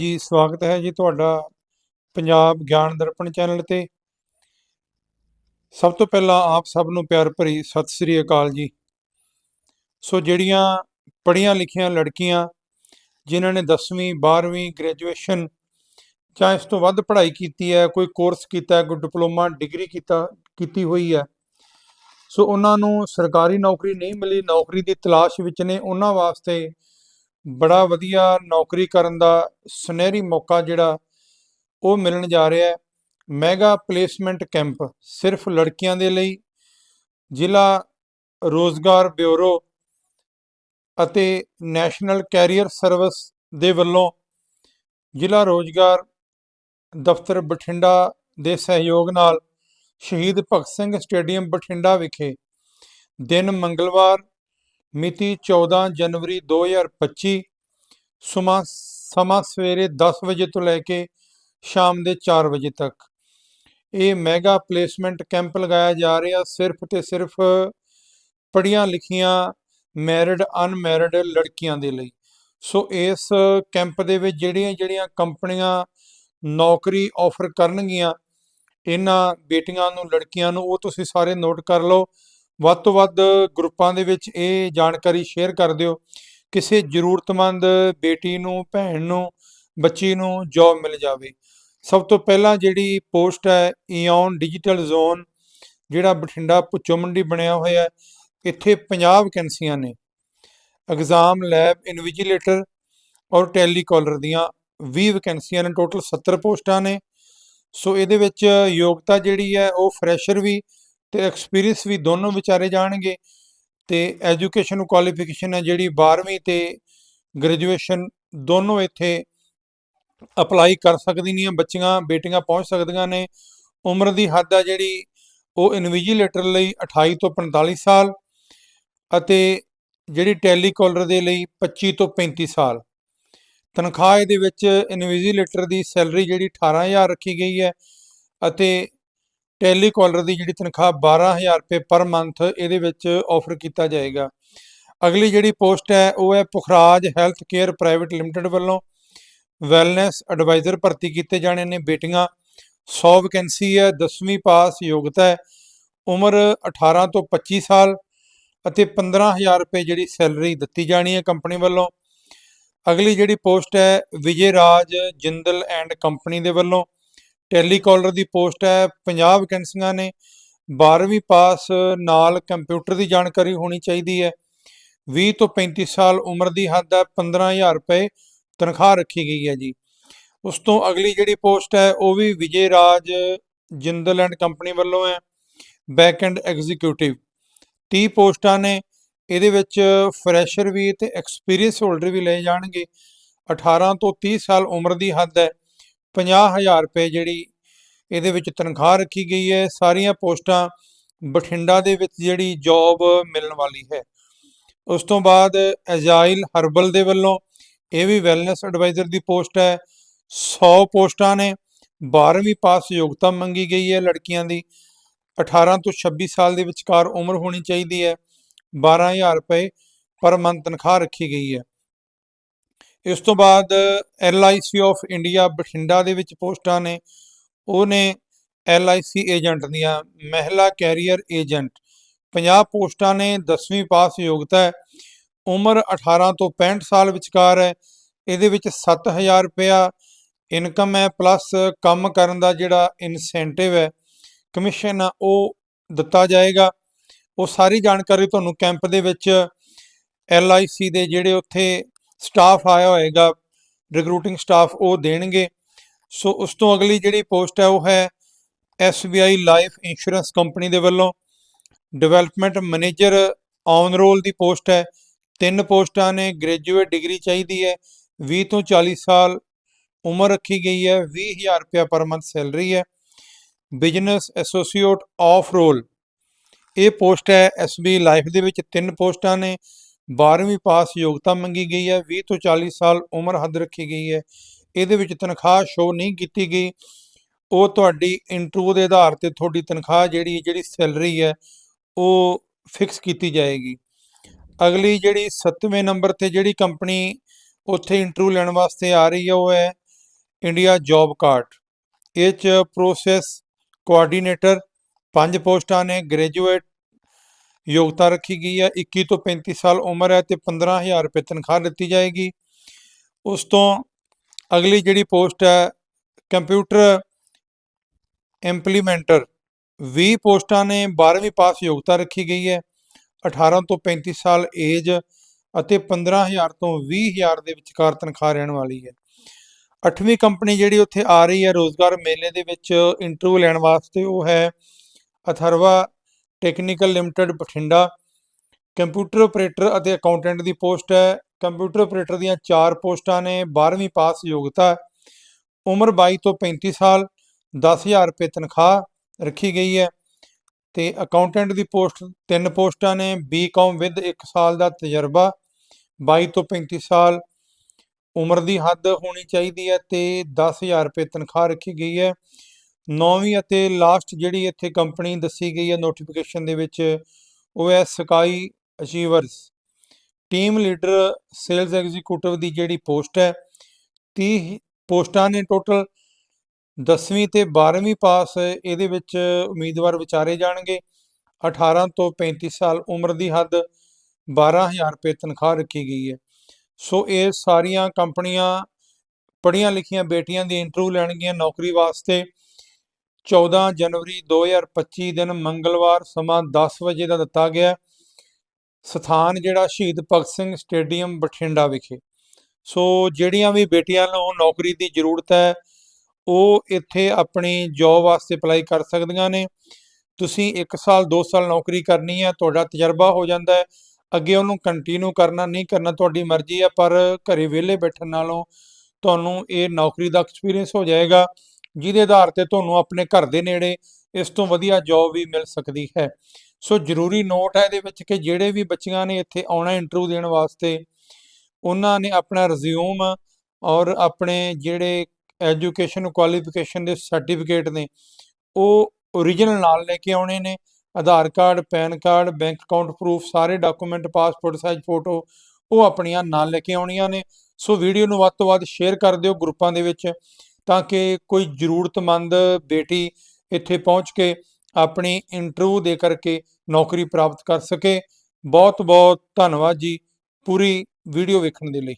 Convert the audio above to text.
ਜੀ, ਸਵਾਗਤ ਹੈ ਜੀ ਤੁਹਾਡਾ ਪੰਜਾਬ ਗਿਆਨ ਦਰਪਣ ਚੈਨਲ ਤੇ। ਸਭ ਤੋਂ ਪਹਿਲਾਂ ਆਪ ਸਭ ਨੂੰ ਪਿਆਰ ਭਰੀ ਸਤਿ ਸ੍ਰੀ ਅਕਾਲ ਜੀ। ਸੋ ਜਿਹੜੀਆਂ ਪੜ੍ਹੀਆਂ ਲਿਖੀਆਂ ਲੜਕੀਆਂ ਜਿਨ੍ਹਾਂ ਨੇ 10ਵੀਂ 12ਵੀਂ ਗ੍ਰੈਜੂਏਸ਼ਨ ਜਾਂ ਇਸ ਤੋਂ ਵੱਧ ਪੜ੍ਹਾਈ ਕੀਤੀ ਹੈ, ਕੋਈ ਕੋਰਸ ਕੀਤਾ ਹੈ, ਕੋਈ ਡਿਪਲੋਮਾ ਡਿਗਰੀ ਕੀਤਾ, ਕੀਤੀ ਹੋਈ ਹੈ, ਸੋ ਉਹਨਾਂ ਨੂੰ ਸਰਕਾਰੀ ਨੌਕਰੀ ਨਹੀਂ ਮਿਲੀ, ਨੌਕਰੀ ਦੀ ਤਲਾਸ਼ ਵਿੱਚ ਨੇ, ਉਹਨਾਂ ਵਾਸਤੇ ਬੜਾ ਵਧੀਆ ਨੌਕਰੀ ਕਰਨ ਦਾ ਸੁਨਹਿਰੀ ਮੌਕਾ ਜਿਹੜਾ ਉਹ ਮਿਲਣ ਜਾ ਰਿਹਾ ਹੈ। ਮੈਗਾ ਪਲੇਸਮੈਂਟ ਕੈਂਪ ਸਿਰਫ ਲੜਕੀਆਂ ਦੇ ਲਈ, ਜ਼ਿਲ੍ਹਾ ਰੋਜ਼ਗਾਰ ਬਿਊਰੋ ਅਤੇ ਨੈਸ਼ਨਲ ਕੈਰੀਅਰ ਸਰਵਿਸ ਦੇ ਵੱਲੋਂ ਜ਼ਿਲ੍ਹਾ ਰੋਜ਼ਗਾਰ ਦਫ਼ਤਰ ਬਠਿੰਡਾ ਦੇ ਸਹਿਯੋਗ ਨਾਲ ਸ਼ਹੀਦ ਭਗਤ ਸਿੰਘ ਸਟੇਡੀਅਮ ਬਠਿੰਡਾ ਵਿਖੇ ਦਿਨ ਮੰਗਲਵਾਰ ਮਿਤੀ 14 ਜਨਵਰੀ 2025 ਸਮਾਂ ਸਮਾਂ ਸਵੇਰੇ 10 ਵਜੇ ਤੋਂ ਲੈ ਕੇ ਸ਼ਾਮ ਦੇ 4 ਵਜੇ ਤੱਕ। ਇਹ ਮੈਗਾ ਪਲੇਸਮੈਂਟ ਕੈਂਪ ਲਗਾਇਆ ਜਾ ਰਿਹਾ। ਸਿਰਫ ਤੇ ਸਿਰਫ ਪੜ੍ਹੀਆਂ ਲਿਖੀਆਂ ਮੈਰਿਡ ਅਨਮੈਰਿਡ ਲੜਕੀਆਂ ਦੇ ਲਈ। ਸੋ ਇਸ ਕੈਂਪ ਦੇ ਵਿੱਚ ਜਿਹੜੀਆਂ ਜਿਹੜੀਆਂ ਕੰਪਨੀਆਂ ਨੌਕਰੀ ਆਫਰ ਕਰਨਗੀਆਂ, ਇਹਨਾਂ ਬੇਟੀਆਂ ਨੂੰ, ਲੜਕੀਆਂ ਨੂੰ, ਉਹ ਤੁਸੀਂ ਸਾਰੇ ਨੋਟ ਕਰ ਲਓ। ਵੱਧ ਤੋਂ ਵੱਧ ਗਰੁੱਪਾਂ ਦੇ ਵਿੱਚ ਇਹ ਜਾਣਕਾਰੀ ਸ਼ੇਅਰ ਕਰ ਦਿਓ। ਕਿਸੇ ਜ਼ਰੂਰਤਮੰਦ ਬੇਟੀ ਨੂੰ, ਭੈਣ ਨੂੰ, ਬੱਚੀ ਨੂੰ ਜੌਬ ਮਿਲ ਜਾਵੇ। ਸਭ ਤੋਂ ਪਹਿਲਾਂ ਜਿਹੜੀ ਪੋਸਟ ਹੈ ਇਓਨ ਡਿਜੀਟਲ ਜ਼ੋਨ ਜਿਹੜਾ ਬਠਿੰਡਾ ਪੁੱਚੋ ਮੰਡੀ ਬਣਿਆ ਹੋਇਆ ਹੈ, ਇੱਥੇ 50 ਵੈਕੈਂਸੀਆਂ ਨੇ। ਐਗਜ਼ਾਮ ਲੈਬ ਇਨਵਿਜੀਲੇਟਰ ਔਰ ਟੈਲੀਕਾਲਰ ਦੀਆਂ 20 ਵੈਕੈਂਸੀਆਂ ਨੇ ਟੋਟਲ 70 ਪੋਸਟਾਂ ਨੇ। ਸੋ ਇਹਦੇ ਵਿੱਚ ਯੋਗਤਾ ਜਿਹੜੀ ਹੈ, ਉਹ ਫਰੈਸ਼ਰ ਵੀ ਤੇ ਐਕਸਪੀਰੀਅੰਸ ਵੀ ਦੋਨੋਂ ਵਿਚਾਰੇ ਜਾਣਗੇ ਤੇ ਐਜੂਕੇਸ਼ਨ ਕੁਆਲੀਫਿਕੇਸ਼ਨ ਹੈ ਜਿਹੜੀ 12ਵੀਂ ਤੇ ਗ੍ਰੈਜੂਏਸ਼ਨ ਦੋਨੋਂ ਇੱਥੇ ਅਪਲਾਈ ਕਰ ਸਕਦੀਆਂ ਬੱਚੀਆਂ, ਬੇਟੀਆਂ ਪਹੁੰਚ ਸਕਦੀਆਂ ਨੇ। ਉਮਰ ਦੀ ਹੱਦ ਆ ਜਿਹੜੀ ਉਹ ਇਨਵੀਜੀਲੇਟਰ ਲਈ 28 ਤੋਂ 45 ਸਾਲ ਅਤੇ ਜਿਹੜੀ ਟੈਲੀਕਾਲਰ ਦੇ ਲਈ 25 ਤੋਂ 35 ਸਾਲ। ਤਨਖਾਹ ਇਹਦੇ ਵਿੱਚ ਇਨਵੀਜੀਲੇਟਰ ਦੀ ਸੈਲਰੀ ਜਿਹੜੀ 18000 ਰੱਖੀ ਗਈ ਹੈ ਅਤੇ ਟੈਲੀਕਾਲਰ ਦੀ ਜਿਹੜੀ ਤਨਖਾਹ 12000 ਰੁਪਏ ਪਰ ਮੰਥ ਇਹਦੇ ਵਿੱਚ ਆਫਰ ਕੀਤਾ ਜਾਏਗਾ। ਅਗਲੀ ਜਿਹੜੀ ਪੋਸਟ ਹੈ, ਉਹ ਹੈ Pukhraj health care private limited ਵੱਲੋਂ ਵੈਲਨੈਸ ਐਡਵਾਈਜ਼ਰ ਭਰਤੀ ਕੀਤੇ ਜਾਣੇ ਨੇ ਬੇਟੀਆਂ। 100 ਵੈਕੈਂਸੀ ਹੈ 10ਵੀਂ ਪਾਸ ਯੋਗਤਾ ਹੈ, ਉਮਰ 18 ਤੋਂ 25 ਸਾਲ ਅਤੇ 15000 ਰੁਪਏ ਜਿਹੜੀ ਸੈਲਰੀ ਦਿੱਤੀ ਜਾਣੀ ਹੈ ਕੰਪਨੀ ਵੱਲੋਂ। ਅਗਲੀ ਜਿਹੜੀ ਪੋਸਟ ਹੈ, ਵਿਜੇ ਰਾਜ, ਜਿੰਦਲ ਐਂਡ ਕੰਪਨੀ ਦੇ ਵੱਲੋਂ ਟੈਲੀਕਾਲਰ ਦੀ ਪੋਸਟ ਹੈ 50 ਵੈਕੈਂਸੀਆਂ ਨੇ 12ਵੀਂ ਪਾਸ ਨਾਲ ਕੰਪਿਊਟਰ ਦੀ ਜਾਣਕਾਰੀ ਹੋਣੀ ਚਾਹੀਦੀ ਹੈ। 20 ਤੋਂ 35 ਸਾਲ ਉਮਰ ਦੀ ਹੱਦ ਹੈ 15000 ਰੁਪਏ ਤਨਖਾਹ ਰੱਖੀ ਗਈ ਹੈ ਜੀ। ਉਸ ਤੋਂ ਅਗਲੀ ਜਿਹੜੀ ਪੋਸਟ ਹੈ, ਉਹ ਵੀ ਵਿਜੇ ਰਾਜ ਜਿੰਦਲ ਐਂਡ ਕੰਪਨੀ ਵੱਲੋਂ ਹੈ ਬੈਕ ਐਂਡ ਐਗਜ਼ੀਕਿਊਟਿਵ 30 ਪੋਸਟਾਂ ਨੇ, ਇਹਦੇ ਵਿੱਚ ਫਰੈਸ਼ਰ ਵੀ ਤੇ ਐਕਸਪੀਰੀਅੰਸ ਹੋਲਡਰ ਵੀ ਲਏ ਜਾਣਗੇ। 18 ਤੋਂ 30 ਸਾਲ ਉਮਰ ਦੀ ਹੱਦ ਹੈ 50000 ਰੁਪਏ ਜਿਹੜੀ ਇਹਦੇ ਵਿੱਚ ਤਨਖਾਹ ਰੱਖੀ ਗਈ ਹੈ। ਸਾਰੀਆਂ ਪੋਸਟਾਂ ਬਠਿੰਡਾ ਦੇ ਵਿੱਚ ਜਿਹੜੀ ਜੌਬ ਮਿਲਣ ਵਾਲੀ ਹੈ। ਉਸ ਤੋਂ ਬਾਅਦ ਐਜਾਈਲ ਹਰਬਲ ਦੇ ਵੱਲੋਂ ਇਹ ਵੀ ਵੈਲਨੈਸ ਐਡਵਾਈਜ਼ਰ ਦੀ ਪੋਸਟ ਹੈ। 100 ਪੋਸਟਾਂ ਨੇ। 12ਵੀਂ ਪਾਸ ਯੋਗਤਾ ਮੰਗੀ ਗਈ ਹੈ ਲੜਕੀਆਂ ਦੀ। 18 ਤੋਂ 26 ਸਾਲ ਦੇ ਵਿਚਕਾਰ ਉਮਰ ਹੋਣੀ ਚਾਹੀਦੀ ਹੈ। 12000 ਰੁਪਏ ਪਰ ਮੰਥ ਤਨਖਾਹ ਰੱਖੀ ਗਈ ਹੈ। ਇਸ ਤੋਂ ਬਾਅਦ ਐਲਆਈਸੀ ਆਫ ਇੰਡੀਆ ਬਠਿੰਡਾ ਦੇ ਵਿੱਚ ਪੋਸਟਾਂ ਨੇ। ਉਹ ਨੇ ਐਲਆਈਸੀ ਏਜੰਟ ਦੀਆਂ ਮਹਿਲਾ ਕੈਰੀਅਰ ਏਜੰਟ। 50 ਪੋਸਟਾਂ ਨੇ 10ਵੀਂ ਪਾਸ ਯੋਗਤਾ ਹੈ। ਉਮਰ 18 ਤੋਂ 65 ਸਾਲ ਵਿਚਕਾਰ ਹੈ। ਇਹਦੇ ਵਿੱਚ 7000 ਰੁਪਇਆ ਇਨਕਮ ਹੈ, ਪਲੱਸ ਕੰਮ ਕਰਨ ਦਾ ਜਿਹੜਾ ਇਨਸੈਂਟਿਵ ਹੈ ਕਮਿਸ਼ਨ ਉਹ ਦਿੱਤਾ ਜਾਏਗਾ। ਉਹ ਸਾਰੀ ਜਾਣਕਾਰੀ ਤੁਹਾਨੂੰ ਕੈਂਪ ਦੇ ਵਿੱਚ ਐਲਆਈਸੀ ਦੇ ਜਿਹੜੇ ਉੱਥੇ ਸਟਾਫ ਆਇਆ ਹੋਏਗਾ ਰਿਕਰੂਟਿੰਗ ਸਟਾਫ ਉਹ ਦੇਣਗੇ। ਸੋ ਉਸ ਤੋਂ ਅਗਲੀ ਜਿਹੜੀ ਪੋਸਟ ਹੈ, ਉਹ ਹੈ SBI ਲਾਈਫ ਇੰਸ਼ੋਰੈਂਸ ਕੰਪਨੀ ਦੇ ਵੱਲੋਂ। ਡਿਵੈਲਪਮੈਂਟ ਮੈਨੇਜਰ ਔਨ ਰੋਲ ਦੀ ਪੋਸਟ ਹੈ। ਤਿੰਨ ਪੋਸਟਾਂ ਨੇ ਗ੍ਰੈਜੂਏਟ ਡਿਗਰੀ ਚਾਹੀਦੀ ਹੈ। 20 ਤੋਂ 40 ਸਾਲ ਉਮਰ ਰੱਖੀ ਗਈ ਹੈ। 20000 ਰੁਪਏ ਪਰ ਮੰਥ ਸੈਲਰੀ ਹੈ। ਬਿਜ਼ਨਸ ਐਸੋਸੀਏਟ ਆਫ ਰੋਲ ਇਹ ਪੋਸਟ ਹੈ ਐਸਬੀ ਲਾਈਫ ਦੇ ਵਿੱਚ। ਤਿੰਨ ਪੋਸਟਾਂ ਨੇ। 12ਵੀਂ ਪਾਸ ਯੋਗਤਾ ਮੰਗੀ ਗਈ ਹੈ 20 ਤੋਂ 40 ਸਾਲ ਉਮਰ ਹੱਦ ਰੱਖੀ ਗਈ ਹੈ। ਇਹਦੇ ਵਿੱਚ ਤਨਖਾਹ ਸ਼ੋ ਨਹੀਂ ਕੀਤੀ ਗਈ। ਉਹ ਤੁਹਾਡੀ ਇੰਟਰਵਿਊ ਦੇ ਆਧਾਰ ਤੇ ਤੁਹਾਡੀ ਤਨਖਾਹ ਜਿਹੜੀ ਜਿਹੜੀ ਸੈਲਰੀ ਹੈ, ਉਹ ਫਿਕਸ ਕੀਤੀ ਜਾਏਗੀ। ਅਗਲੀ ਜਿਹੜੀ 7ਵੇਂ ਨੰਬਰ ਤੇ ਜਿਹੜੀ ਕੰਪਨੀ ਉੱਥੇ ਇੰਟਰਵਿਊ ਲੈਣ ਵਾਸਤੇ ਆ ਰਹੀ ਹੈ, ਉਹ ਹੈ ਇੰਡੀਆ ਜੌਬ ਕਾਰਡ ਇਹ ਚ ਪ੍ਰੋਸੈਸ ਕੋਆਰਡੀਨੇਟਰ ਪੰਜ ਪੋਸਟਾਂ ਨੇ ਗ੍ਰੈਜੂਏਟ ਯੋਗਤਾ ਰੱਖੀ ਗਈ ਹੈ 21 ਤੋਂ 35 ਸਾਲ ਉਮਰ ਹੈ ਤੇ 15000 ਰੁਪਏ ਤਨਖਾਹ ਦਿੱਤੀ ਜਾਏਗੀ। ਉਸ ਤੋਂ ਅਗਲੀ ਜਿਹੜੀ ਪੋਸਟ ਹੈ, ਕੰਪਿਊਟਰ ਇੰਪਲੀਮੈਂਟਰ 20 ਪੋਸਟਾਂ ਨੇ 12ਵੀਂ ਪਾਸ ਯੋਗਤਾ ਰੱਖੀ ਗਈ ਹੈ। 18 ਤੋਂ 35 ਸਾਲ ਏਜ ਅਤੇ 15000 ਤੋਂ 20000 ਦੇ ਵਿਚਕਾਰ ਤਨਖਾਹ ਰਹਿਣ ਵਾਲੀ ਹੈ। ਅੱਠਵੀਂ ਕੰਪਨੀ ਜਿਹੜੀ ਉੱਥੇ ਆ ਰਹੀ ਹੈ, ਰੋਜ਼ਗਾਰ ਮੇਲੇ ਦੇ ਵਿੱਚ ਇੰਟਰਵਿਊ ਲੈਣ ਵਾਸਤੇ, ਉਹ ਹੈ Atharva technical limited Bathinda. Computer operator ਅਤੇ ਅਕਾਊਂਟੈਂਟ ਦੀ ਪੋਸਟ ਹੈ। ਕੰਪਿਊਟਰ ਆਪਰੇਟਰ ਦੀਆਂ 4 ਪੋਸਟਾਂ ਨੇ 12ਵੀਂ ਪਾਸ ਯੋਗਤਾ, ਉਮਰ 22 ਤੋਂ 35 ਸਾਲ 10000 ਰੁਪਏ ਤਨਖਾਹ ਰੱਖੀ ਗਈ ਹੈ ਤੇ ਅਕਾਊਂਟੈਂਟ ਦੀ ਪੋਸਟ ਤਿੰਨ ਪੋਸਟਾਂ ਨੇ ਬੀਕਾਮ ਵਿਦ 1 ਸਾਲ ਦਾ ਤਜਰਬਾ 22 ਤੋਂ 35 ਸਾਲ, ਉਮਰ ਦੀ ਹੱਦ ਹੋਣੀ ਚਾਹੀਦੀ ਹੈ ਤੇ 10000 ਰੁਪਏ ਤਨਖਾਹ ਰੱਖੀ ਗਈ ਹੈ। ਨੌਵੀਂ ਅਤੇ ਲਾਸਟ ਜਿਹੜੀ ਇੱਥੇ ਕੰਪਨੀ ਦੱਸੀ ਗਈ ਹੈ ਨੋਟੀਫਿਕੇਸ਼ਨ ਦੇ ਵਿੱਚ, ਉਹ ਹੈ sky achievers team leader sales executive ਦੀ ਜਿਹੜੀ ਪੋਸਟ ਹੈ 30 ਪੋਸਟਾਂ ਨੇ ਟੋਟਲ 10ਵੀਂ ਤੇ 12ਵੀਂ ਪਾਸ ਇਹਦੇ ਵਿੱਚ ਉਮੀਦਵਾਰ ਵਿਚਾਰੇ ਜਾਣਗੇ। 18 ਤੋਂ 35 ਸਾਲ ਉਮਰ ਦੀ ਹੱਦ 12000 ਰੁਪਏ ਤਨਖਾਹ ਰੱਖੀ ਗਈ ਹੈ। ਸੋ ਇਹ ਸਾਰੀਆਂ ਕੰਪਨੀਆਂ ਪੜ੍ਹੀਆਂ ਲਿਖੀਆਂ ਬੇਟੀਆਂ ਦੀ ਇੰਟਰਵਿਊ ਲੈਣਗੀਆਂ ਨੌਕਰੀ ਵਾਸਤੇ। 14 ਜਨਵਰੀ 2025 ਦਿਨ ਮੰਗਲਵਾਰ ਸਮਾਂ 10 ਵਜੇ ਦਾ ਦਿੱਤਾ ਗਿਆ ਸਥਾਨ ਜਿਹੜਾ ਸ਼ਹੀਦ ਭਗਤ ਸਿੰਘ ਸਟੇਡੀਅਮ ਬਠਿੰਡਾ ਵਿਖੇ। ਸੋ ਜਿਹੜੀਆਂ ਵੀ ਬੇਟੀਆਂ ਨੂੰ ਨੌਕਰੀ ਦੀ ਜ਼ਰੂਰਤ ਹੈ, ਉਹ ਇੱਥੇ ਆਪਣੀ ਜੌਬ ਵਾਸਤੇ ਅਪਲਾਈ ਕਰ ਸਕਦੀਆਂ ਨੇ। ਤੁਸੀਂ 1 ਸਾਲ 2 ਸਾਲ ਨੌਕਰੀ ਕਰਨੀ ਹੈ, ਤੁਹਾਡਾ ਤਜਰਬਾ ਹੋ ਜਾਂਦਾ ਹੈ। ਅੱਗੇ ਉਹਨੂੰ ਕੰਟੀਨਿਊ ਕਰਨਾ ਨਹੀਂ ਕਰਨਾ, ਤੁਹਾਡੀ ਮਰਜ਼ੀ ਹੈ, ਪਰ ਘਰੇ ਵਿਹਲੇ ਬੈਠਣ ਨਾਲੋਂ ਤੁਹਾਨੂੰ ਇਹ ਨੌਕਰੀ ਦਾ ਐਕਸਪੀਰੀਅੰਸ ਹੋ ਜਾਏਗਾ। ਜਿਹਦੇ ਆਧਾਰ ਤੇ ਤੁਹਾਨੂੰ ਆਪਣੇ ਘਰ ਦੇ ਨੇੜੇ ਇਸ ਤੋਂ ਵਧੀਆ ਜੌਬ ਵੀ ਮਿਲ ਸਕਦੀ ਹੈ। ਸੋ ਜ਼ਰੂਰੀ ਨੋਟ ਹੈ ਇਹਦੇ ਵਿੱਚ ਕਿ ਜਿਹੜੇ ਵੀ ਬੱਚਿਆਂ ਨੇ ਇੱਥੇ ਆਉਣਾ ਇੰਟਰਵਿਊ ਦੇਣ ਵਾਸਤੇ, ਉਹਨਾਂ ਨੇ ਆਪਣਾ ਰਿਜ਼ਿਊਮ ਔਰ ਆਪਣੇ ਜਿਹੜੇ ਐਜੂਕੇਸ਼ਨ ਕੁਆਲੀਫਿਕੇਸ਼ਨ ਦੇ ਸਰਟੀਫਿਕੇਟ ਨੇ, ਉਹ ਓਰੀਜਨਲ ਨਾਲ ਲੈ ਕੇ ਆਉਣੇ ਨੇ। Aadhaar card, pan card bank account proof ਸਾਰੇ ਡਾਕੂਮੈਂਟ ਪਾਸਪੋਰਟ ਸਾਈਜ਼ ਫੋਟੋ ਉਹ ਆਪਣੀਆਂ ਨਾਲ ਲੈ ਕੇ ਆਉਣੀਆਂ ਨੇ। ਸੋ ਵੀਡੀਓ ਨੂੰ ਵੱਧ ਤੋਂ ਵੱਧ ਸ਼ੇਅਰ ਕਰ ਦਿਓ ਗਰੁੱਪਾਂ ਦੇ ਵਿੱਚ। ਤਾਂ ਕਿ ਕੋਈ ਜ਼ਰੂਰਤਮੰਦ ਬੇਟੀ ਇੱਥੇ ਪਹੁੰਚ ਕੇ ਆਪਣੀ ਇੰਟਰਵਿਊ ਦੇ ਕਰਕੇ ਨੌਕਰੀ ਪ੍ਰਾਪਤ ਕਰ ਸਕੇ। ਬਹੁਤ ਬਹੁਤ ਧੰਨਵਾਦ ਜੀ ਪੂਰੀ ਵੀਡੀਓ ਵੇਖਣ ਦੇ ਲਈ।